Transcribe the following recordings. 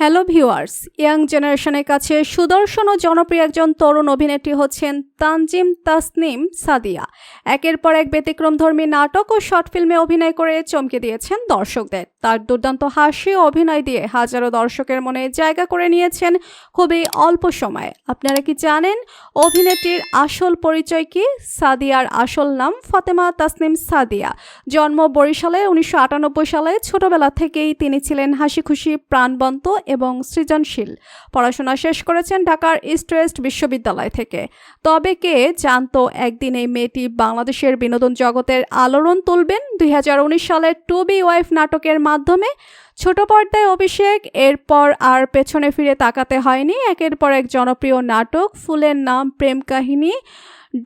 Hello viewers, young জেনারেশনের কাছে সুদর্শন ও জনপ্রিয় একজন তরুণ অভিনেত্রী হচ্ছেন তানজিম তাসনিম সাদিয়া। একের পর এক ব্যতিক্রমধর্মী নাটক ও শর্ট ফিল্মে অভিনয় করে চমকে দিয়েছেন দর্শকদের। তার দুর্দান্ত হাসি ও অভিনয় দিয়ে হাজারো দর্শকের মনে জায়গা করে নিয়েছেন খুবই অল্প সময়ে। আপনারা কি জানেন অভিনেত্রীর আসল পরিচয় কি? সাদিয়ার আসল নাম ফাতেমা তাসনিম সাদিয়া। জন্ম বরিশালে উনিশশো আটানব্বই সালে। ছোটবেলা থেকেই তিনি ছিলেন হাসি খুশি প্রাণবন্ত এবং সৃজনশীল। পড়াশোনা শেষ করেছেন ঢাকার ইস্ট ওয়েস্ট বিশ্ববিদ্যালয় থেকে। তবে কে জানতো, একদিন এই মেয়েটি বাংলাদেশের বিনোদন জগতের আলোড়ন তুলবেন? দুই হাজার উনিশ সালের টু বি ওয়াইফ নাটকের মাধ্যমে। ছোট পর্দায় অভিষেক, এরপর আর পেছনে ফিরে তাকাতে হয়নি। একের পর এক জনপ্রিয় নাটক, ফুলের নাম প্রেম কাহিনী।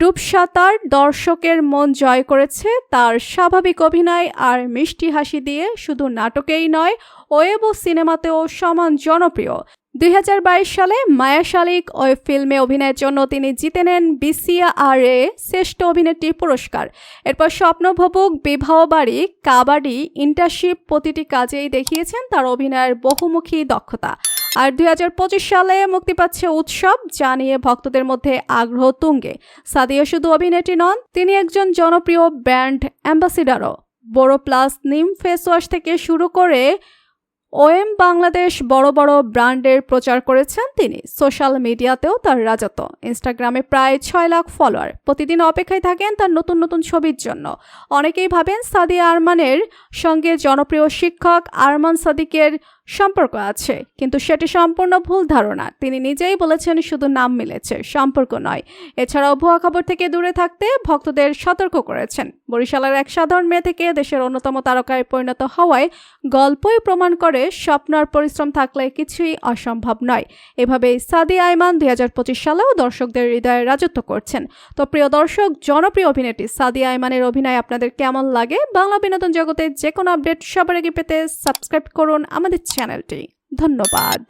ডুবসাঁতার দর্শকের মন জয় করেছে তার স্বাভাবিক অভিনয় আর মিষ্টি হাসি দিয়ে শুধু নাটকেই নয়, ওয়েব সিনেমাতেও সমান জনপ্রিয়। দু হাজার বাইশ সালে মায়া শালিক ওই ফিল্মে অভিনয়ের জন্য তিনি জিতে নেন বিসিআরএ শ্রেষ্ঠ অভিনেত্রী পুরস্কার। এরপর স্বপ্নভবুক, বিবাহ বাড়ি, কাবাডি ইন্টার্নশিপ প্রতিটি কাজেই দেখিয়েছেন তার অভিনয়ের বহুমুখী দক্ষতা। আর দুই হাজার পঁচিশ সালে মুক্তি পাচ্ছে উৎসব, যা নিয়ে ভক্তদের মধ্যে আগ্রহ তুঙ্গে। সাদিয়া শুধু অভিনেত্রী নন, তিনি একজন জনপ্রিয় ব্র্যান্ড অ্যাম্বাসিডারও। বড় প্লাস নিম ফেস ওয়াশ থেকে শুরু করে ওএম বাংলাদেশ বড় বড় ব্র্যান্ডের প্রচার করেছেন তিনি। সোশ্যাল মিডিয়াতেও তার রাজত্ব। ইনস্টাগ্রামে প্রায় ছয় লাখ ফলোয়ার। প্রতিদিন অপেক্ষায় থাকেন তার নতুন নতুন ছবির জন্য। অনেকেই ভাবেন সাদিয়া আরমানের সঙ্গে জনপ্রিয় শিক্ষক আরমান সাদিকের সম্পর্ক আছে, কিন্তু সেটি সম্পূর্ণ ভুল ধারণা। তিনি নিজেই বলেছেন শুধু নাম মিলেছে, সম্পর্ক নয়। এছাড়াও ভুয়া খবর থেকে দূরে থাকতে ভক্তদের সতর্ক করেছেন। বরিশালের এক সাধারণ মেয়ে থেকে দেশের অন্যতম তারকায় পরিণত হওয়ায় গল্পই প্রমাণ করে স্বপ্ন আর পরিশ্রম থাকলে কিছুই অসম্ভব নয়। এভাবেই সাদি আইমান দুই হাজার পঁচিশ সালেও দর্শকদের হৃদয়ে রাজত্ব করছেন। তো প্রিয় দর্শক, জনপ্রিয় অভিনেত্রী সাদি আইমানের অভিনয় আপনাদের কেমন লাগে? বাংলা বিনোদন জগতে যে কোনো আপডেট সবার আগে পেতে সাবস্ক্রাইব করুন আমাদের চ্যানেলটি। ধন্যবাদ।